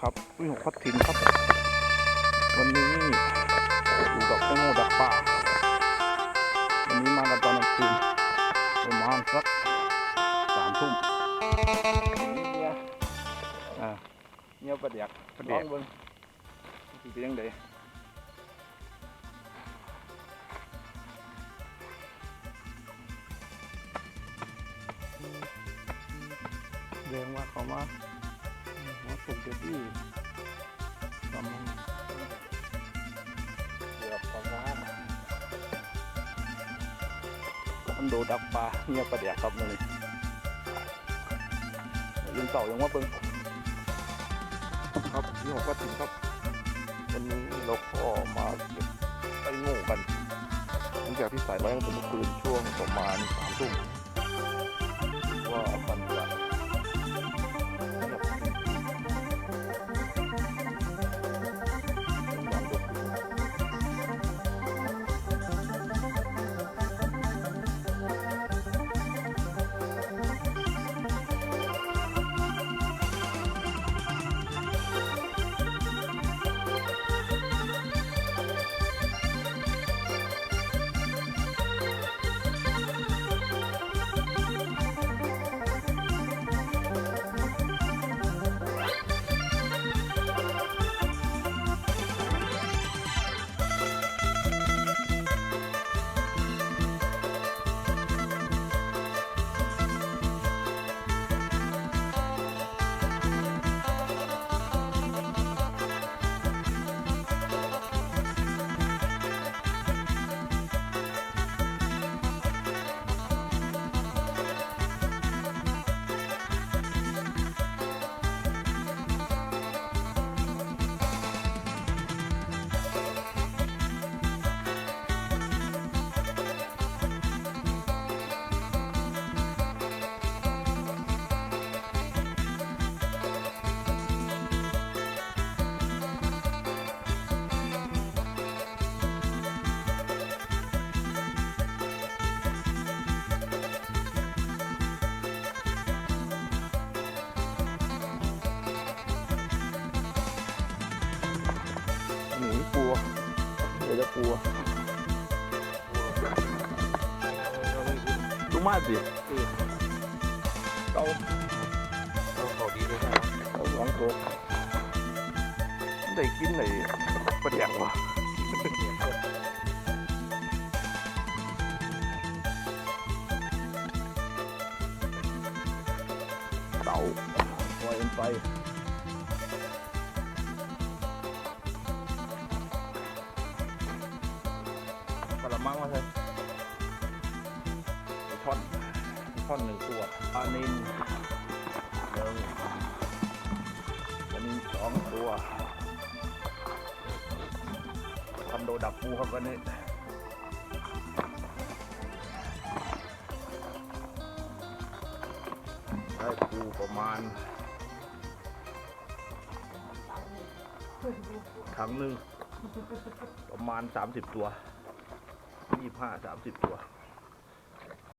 ครับวิ่งหกพัดถิ่นครับ วันนี้ดูดอกแตงโมดักป่าวันนี้มากันตอนกลางคืนประมาณสักสามทุ่มนี่เนี่ยอ่าเนี่ยประเดียกประเดี๋ยวลองเบิ่งสิเป็นยังไงเรียกว่าเขามา ว่าปลูกเดบี้ทำเกือบประมาณคอนโดดักปลาเงียบประเดี๋ยวครับเลยยิงเต่ายังว่าเบิ่งครับที่หกก็ถึงครับ วันนี้เราก็มาเก็บไส้โง่กันหลังจากที่สายไว้ตั้งแต่เมื่อคืนช่วงประมาณสามทุ่ม เดี๋ยวจะปัวลูกมาสิเต่าเขาดี ล่อยมันไปกระมังมาเลยท่อนท่อนหนึ่งตัวปลานินหนึ่งปลานินสองตัวคอนโดดักปูครับวันนี้ได้ปูประมาณถังหนึ่งประมาณ 30 ตัว ยี่ห้าสามสิบตัว